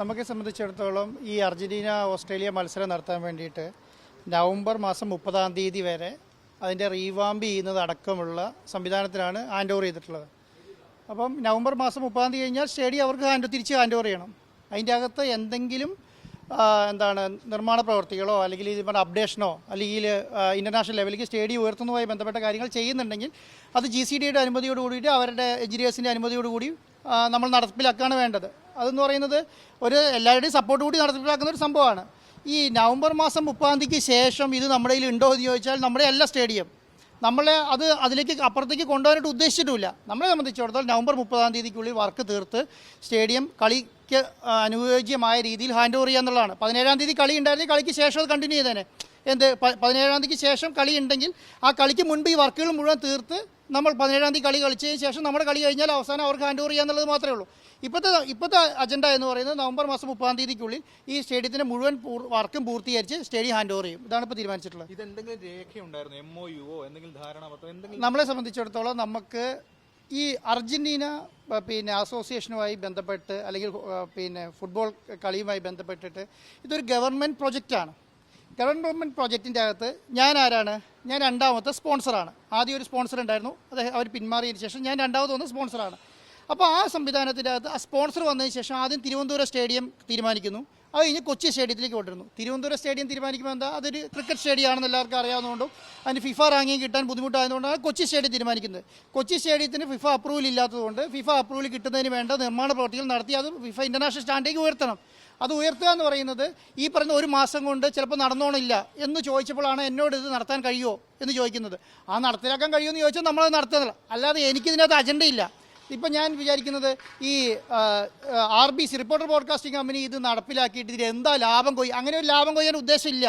നമുക്ക് സംബന്ധിച്ചിടത്തോളം ഈ അർജന്റീന ഓസ്ട്രേലിയ മത്സരം നടത്താൻ വേണ്ടിയിട്ട് നവംബർ മാസം മുപ്പതാം തീയതി വരെ അതിന്റെ റീവാമ്പ് ചെയ്യുന്നത് അടക്കമുള്ള സംവിധാനത്തിലാണ് ഹാൻഡ് ഓവർ ചെയ്തിട്ടുള്ളത്. അപ്പം നവംബർ മാസം മുപ്പതാം തീയതി കഴിഞ്ഞാൽ സ്റ്റേഡിയം അവർക്ക് ഹാൻഡ് തിരിച്ച് ഹാൻഡ് ഓവർ ചെയ്യണം. അതിന്റെ അകത്ത് എന്തെങ്കിലും എന്താണ് നിർമ്മാണ പ്രവർത്തികളോ അല്ലെങ്കിൽ ഇത് പറഞ്ഞ അപ്ഡേഷനോ അല്ലെങ്കിൽ ഇന്റർനാഷണൽ ലെവലിലേക്ക് സ്റ്റേഡിയം ഉയർത്തുന്നതുമായി ബന്ധപ്പെട്ട കാര്യങ്ങൾ ചെയ്യുന്നുണ്ടെങ്കിൽ അത് ജി സി ഡിയുടെ അനുമതിയോട് കൂടിയിട്ട് അവരുടെ എഞ്ചിനീയേഴ്സിന്റെ അനുമതിയോടുകൂടി നമ്മൾ നടപ്പിലാക്കുകയാണ് വേണ്ടത്. അതെന്ന് പറയുന്നത് ഒരു എല്ലാവരുടെയും സപ്പോർട്ട് കൂടി നടപ്പിലാക്കുന്ന ഒരു സംഭവമാണ്. ഈ നവംബർ മാസം മുപ്പതാം തീയതിക്ക് ശേഷം ഇത് നമ്മുടെ കയ്യിൽ ഉണ്ടോ എന്ന് ചോദിച്ചാൽ നമ്മുടെ എല്ലാ സ്റ്റേഡിയം നമ്മളെ അത് അതിലേക്ക് അപ്പുറത്തേക്ക് കൊണ്ടുപോകാനായിട്ട് ഉദ്ദേശിച്ചിട്ടില്ല നമ്മളെ സംബന്ധിച്ചിടത്തോളം നവംബർ മുപ്പതാം തീയതിക്കുള്ളിൽ വർക്ക് തീർത്ത് സ്റ്റേഡിയം കളിക്ക് അനുയോജ്യമായ രീതിയിൽ ഹാൻഡ് ഓവർ ചെയ്യുക എന്നുള്ളതാണ്. പതിനേഴാം തീയതി കളി ഉണ്ടായിരുന്നെങ്കിൽ കളിക്ക് ശേഷം അത് കണ്ടിന്യൂ ചെയ്തേനെ. എന്ത്? പതിനേഴാം തീയതിക്ക് ശേഷം കളി ഉണ്ടെങ്കിൽ ആ കളിക്ക് മുൻപ് ഈ വർക്കുകൾ മുഴുവൻ തീർത്ത് നമ്മൾ പതിനേഴാം തീയതി കളി കളിച്ചതിന് ശേഷം നമ്മുടെ കളി കഴിഞ്ഞാൽ അവസാനം അവർക്ക് ഹാൻഡ് ഓവർ ചെയ്യാന്നുള്ളത് മാത്രമേ ഉള്ളൂ. ഇപ്പോഴത്തെ ഇപ്പോഴത്തെ അജണ്ട എന്ന് പറയുന്നത് നവംബർ മാസം മുപ്പതാം തീയതിക്കുള്ളിൽ ഈ സ്റ്റേഡിയത്തിന്റെ മുഴുവൻ വർക്കും പൂർത്തീകരിച്ച് സ്റ്റേഡിയം ഹാൻഡ് ഓവർ ചെയ്യും. ഇതാണ് ഇപ്പോൾ തീരുമാനിച്ചിട്ടുള്ളത്. ഇത് എന്തെങ്കിലും രേഖയുണ്ടായിരുന്നു എം ഒ എന്തെങ്കിലും ധാരണാപത്രം എന്തെങ്കിലും നമ്മളെ സംബന്ധിച്ചിടത്തോളം നമുക്ക് ഈ അർജന്റീന പിന്നെ അസോസിയേഷനുമായി ബന്ധപ്പെട്ട് അല്ലെങ്കിൽ പിന്നെ ഫുട്ബോൾ കളിയുമായി ബന്ധപ്പെട്ടിട്ട് ഇതൊരു ഗവൺമെന്റ് പ്രൊജക്റ്റാണ് ഗവൺമെന്റ് പ്രോജക്റ്റിന്റെ അകത്ത് ഞാൻ ആരാണ്? ഞാൻ രണ്ടാമത്തെ സ്പോൺസറാണ് ആദ്യം ഒരു സ്പോൺസർ ഉണ്ടായിരുന്നു. അത് അവർ പിന്മാറിയതിന് ശേഷം ഞാൻ രണ്ടാമത് വന്ന സ്പോൺസറാണ് അപ്പോൾ ആ സംവിധാനത്തിന്റെ അകത്ത് ആ സ്പോൺസർ വന്നതിന് ശേഷം ആദ്യം തിരുവനന്തപുരം സ്റ്റേഡിയം തീരുമാനിക്കുന്നു. അത് കഴിഞ്ഞ് കൊച്ചി സ്റ്റേഡിയത്തിലേക്ക് കൊണ്ടുവരുന്നു. തിരുവനന്തപുരം സ്റ്റേഡിയം തീരുമാനിക്കുമ്പോൾ എന്താ? അതൊരു ക്രിക്കറ്റ് സ്റ്റേഡിയം ആണെന്ന് എല്ലാവർക്കും അറിയാവുന്നതുകൊണ്ടും അതിന് ഫിഫ റാങ്കിങ് കിട്ടാൻ ബുദ്ധിമുട്ടായതുകൊണ്ടാണ് കൊച്ചി സ്റ്റേഡിയം തീരുമാനിക്കുന്നത്. കൊച്ചി സ്റ്റേഡിയത്തിന് ഫിഫ അപ്രൂവൽ ഇല്ലാത്തതുകൊണ്ട് ഫിഫ അപ്രൂവൽ കിട്ടുന്നതിന് വേണ്ട നിർമ്മാണ പ്രവർത്തികൾ നടത്തി അത് ഫിഫ ഇന്റർനാഷണൽ സ്റ്റാൻഡേക്ക് ഉയർത്തണം. അത് ഉയർത്തുക എന്ന് പറയുന്നത് ഈ പറയുന്ന ഒരു മാസം കൊണ്ട് ചിലപ്പോൾ നടന്നോണില്ല എന്ന് ചോദിച്ചപ്പോഴാണ് എന്നോട് ഇത് നടത്താൻ കഴിയുമോ എന്ന് ചോദിക്കുന്നത്. ആ നടത്തിലാക്കാൻ കഴിയുമെന്ന് ചോദിച്ചാൽ നമ്മളത് നടത്തുന്നില്ല അല്ലാതെ എനിക്കിതിനകത്ത് അജണ്ടയില്ല ഇപ്പം ഞാൻ വിചാരിക്കുന്നത് ഈ R B C reporter broadcasting company ഇത് നടപ്പിലാക്കിയിട്ട് ഇതിൽ എന്താ ലാഭം കൊയ്യും അങ്ങനെ ഒരു ലാഭം കൊയ്യാൻ ഉദ്ദേശമില്ല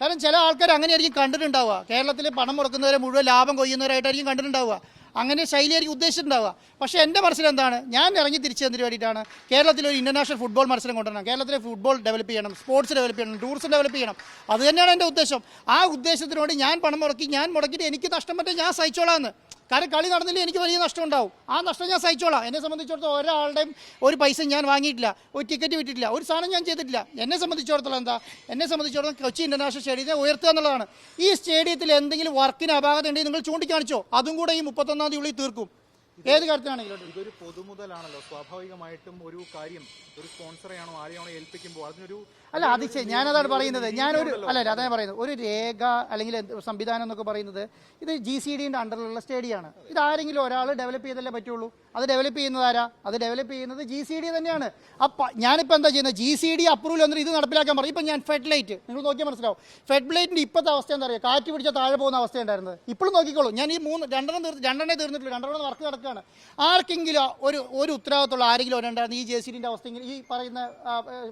കാരണം ചില ആൾക്കാർ അങ്ങനെയായിരിക്കും കണ്ടിട്ടുണ്ടാവുക. കേരളത്തിൽ പണം മുടക്കുന്നവരെ മുഴുവൻ ലാഭം കൊയ്യുന്നവരായിട്ടായിരിക്കും കണ്ടിട്ടുണ്ടാവുക. അങ്ങനെ ശൈലിയായിരിക്കും ഉദ്ദേശിച്ചിട്ടുണ്ടാവുക. പക്ഷേ എന്റെ മനസ്സിൽ എന്താണ്? ഞാൻ ഇറങ്ങി തിരിച്ചു തന്നതിന് വേണ്ടിയിട്ടാണ്? കേരളത്തിൽ ഒരു ഇന്റർനാഷണൽ ഫുട്ബോൾ മത്സരം കൊണ്ടുവരണം. കേരളത്തിലെ ഫുട്ബോൾ ഡെവലപ്പ് ചെയ്യണം സ്പോർട്സ് ഡെവലപ്പ് ചെയ്യണം ടൂറിസം ഡെവലപ്പ് ചെയ്യണം. അത് തന്നെയാണ് എന്റെ ഉദ്ദേശം. ആ ഉദ്ദേശത്തിനോട് ഞാൻ പണം മുടക്കി ഞാൻ മുടക്കിയിട്ട് എനിക്ക് നഷ്ടം പറ്റാൻ ഞാൻ സഹിച്ചോളാമെന്ന് കാരണം കളി നടന്നില്ല എനിക്ക് വലിയ നഷ്ടം ഉണ്ടാവും ആ നഷ്ടം ഞാൻ സഹിച്ചോളാം. എന്നെ സംബന്ധിച്ചിടത്തോളം ഒരാളുടെയും ഒരു പൈസ ഞാൻ വാങ്ങിയിട്ടില്ല. ഒരു ടിക്കറ്റ് വിട്ടിട്ടില്ല. ഒരു സാധനം ഞാൻ ചെയ്തിട്ടില്ല. എന്നെ സംബന്ധിച്ചിടത്തോളം എന്താ? എന്നെ സംബന്ധിച്ചിടത്തോളം കൊച്ചി ഇന്റർനാഷണൽ സ്റ്റേഡിയത്തെ ഉയർത്തുക എന്നുള്ളതാണ്. ഈ സ്റ്റേഡിയത്തിൽ എന്തെങ്കിലും വർക്കിന് അപാകത ഉണ്ടെങ്കിൽ നിങ്ങൾ ചൂണ്ടിക്കാണിച്ചോ. അതും കൂടെ ഈ മുപ്പത്തൊന്നാം തീയതി ഉള്ളിൽ തീർക്കും. ഏത് കാര്യത്തിലാണെങ്കിലും ഇതൊരു പൊതുമുതലാണല്ലോ സ്വാഭാവികമായിട്ടും ഒരു കാര്യം ഒരു സ്പോൺസറെയാണോ ആരെയാണോ ഏൽപ്പിക്കുമ്പോൾ അതിനൊരു അല്ല അത് ഞാനതാണ് പറയുന്നത്. ഞാനൊരു അല്ല അല്ല അതാണ് പറയുന്നത്. ഒരു രേഖ അല്ലെങ്കിൽ സംവിധാനം എന്നൊക്കെ പറയുന്നത് ഇത് ജി സി ഡിന്റെ അണ്ടറിലുള്ള സ്റ്റേഡിയാണ്. ഇത് ആരെങ്കിലും ഒരാൾ ഡെവലപ്പ് ചെയ്തല്ലേ പറ്റുള്ളൂ? അത് ഡെവലപ്പ് ചെയ്യുന്നത് ആരാ? അത് ഡെവലപ്പ് ചെയ്യുന്നത് ജി സി ഡി തന്നെയാണ്. അപ്പം ഞാനിപ്പോൾ എന്താ ചെയ്യുന്നത്? ജി സി ഡി അപ്രൂവൽ വന്നിട്ട് ഇത് നടപ്പിലാക്കാൻ പറയും ഇപ്പം ഞാൻ ഫെഡ് ലൈറ്റ് നിങ്ങൾ നോക്കിയാൽ മനസ്സിലാവും. ഫെഡ് ലൈറ്റിന്റെ ഇപ്പോഴത്തെ അവസ്ഥ എന്താ പറയുക കാറ്റ് പിടിച്ച താഴെ പോകുന്ന അവസ്ഥ ഉണ്ടായിരുന്നത്. ഇപ്പോഴും നോക്കിക്കോളൂ. ഞാൻ ഈ മൂന്ന് രണ്ടെണ്ണം തീർത്ത് രണ്ടെണ്ണേ തീർന്നിട്ടില്ല രണ്ടെണ്ണം വർക്ക് നടക്കുകയാണ് ആർക്കെങ്കിലും ഒരു ഒരു ഉത്തരവാദിത്തമുള്ള ആരെങ്കിലും ഉണ്ടായിരുന്നു ഈ ജെ സി ഡിന്റെ അവസ്ഥ ഈ പറയുന്ന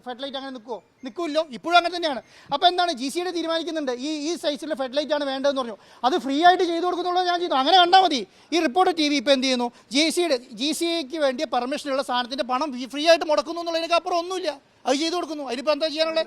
ഫെഡ്ലൈറ്റ് അങ്ങനെ നിൽക്കുമോ നിൽക്കുമല്ലോ ഇപ്പോഴും അങ്ങനെ തന്നെയാണ്. അപ്പോൾ എന്താണ് ജി സി ഡി തീരുമാനിക്കുന്നുണ്ട്. ഈ ഈ സൈസിലെ ഫെഡ്ലൈറ്റ് ആണ് വേണ്ടതെന്ന് പറഞ്ഞു. അത് ഫ്രീ ആയിട്ട് ചെയ്തു കൊടുക്കുന്നുള്ളത് ഞാൻ ചെയ്തു അങ്ങനെ കണ്ടാൽ മതി. ഈ റിപ്പോർട്ട് ടി വി ഇപ്പോൾ എന്ത് ചെയ്യുന്നു? ജി സിയുടെ ജി സി എക്ക് വേണ്ടിയ പെർമിഷനുള്ള സാധനത്തിന്റെ പണം ഫ്രീ ആയിട്ട് മുടക്കുന്നു എന്നുള്ളതിനൊക്കെ അപ്പുറം ഒന്നുമില്ല. അത് ചെയ്തു കൊടുക്കുന്നു. അതിനിപ്പോൾ എന്താ ചെയ്യാനുള്ളത്?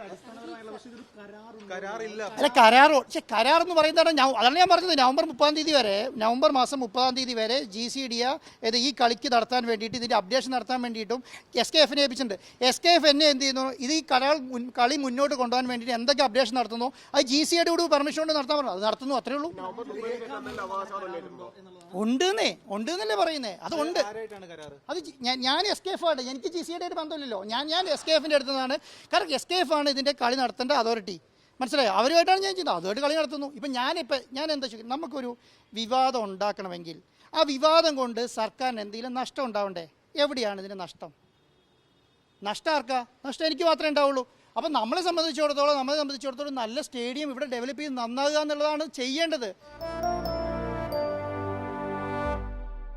അല്ല കരാറോ പക്ഷെ കരാർ എന്ന് പറയുന്നതാണ് ഞാൻ അതാണ് ഞാൻ പറഞ്ഞത്? നവംബർ മുപ്പതാം തീയതി വരെ നവംബർ മാസം മുപ്പതാം തീയതി വരെ ജി സി ഡി ഇത് ഈ കളിക്ക് നടത്താൻ വേണ്ടിയിട്ട് ഇതിന്റെ അപ്ഡേഷൻ നടത്താൻ വേണ്ടിയിട്ടും എസ് കെ എഫിനെ ഏൽപ്പിച്ചിട്ടുണ്ട്. എസ് കെ എഫ് എന്നെ എന്ത് ചെയ്യുന്നു? ഇത് ഈ കരാർ കളി മുന്നോട്ട് കൊണ്ടുപോകാൻ വേണ്ടിയിട്ട് എന്തൊക്കെ അപ്ഡേഷൻ നടത്തുന്നു? അത് ജി സി ഡിയുടെ കൂടി പെർമിഷൻ കൊണ്ട് നടത്താൻ പറഞ്ഞു അത് നടത്തുന്നു അത്രേ ഉള്ളൂ. ഉണ്ടെന്നേ ഉണ്ട് എന്നല്ലേ പറയുന്നേ. അത് ഉണ്ട്. ആരായിട്ടാണ് കരാർ അത് ഞാൻ എസ് കെ എഫ് ആണ് എനിക്ക് ജി സി ആയിട്ട് ബന്ധമില്ലല്ലോ. ഞാൻ ഞാൻ എസ് കെ എഫിന്റെ അടുത്തുനിന്നാണ്. കാരണം എസ് കെ എഫ് ആണ് ഇതിന്റെ കളി നടത്തേണ്ട അതോറിറ്റി. മനസ്സിലായോ? അവരുമായിട്ടാണ് ഞാൻ ചെയ്യുന്നത്. അതുമായിട്ട് കളി നടത്തുന്നു. ഇപ്പം ഞാനിപ്പോൾ ഞാൻ എന്താ ചോദിക്കും നമുക്കൊരു വിവാദം ഉണ്ടാക്കണമെങ്കിൽ ആ വിവാദം കൊണ്ട് സർക്കാരിന് എന്തെങ്കിലും നഷ്ടം ഉണ്ടാവണ്ടേ? എവിടെയാണ് ഇതിന് നഷ്ടം? നഷ്ടം ആർക്കാ? നഷ്ടം എനിക്ക് മാത്രമേ ഉണ്ടാവുള്ളൂ. അപ്പം നമ്മളെ സംബന്ധിച്ചിടത്തോളം നമ്മളെ സംബന്ധിച്ചിടത്തോളം നല്ല സ്റ്റേഡിയം ഇവിടെ ഡെവലപ്പ് ചെയ്ത് നന്നാകുക എന്നുള്ളതാണ് ചെയ്യേണ്ടത്.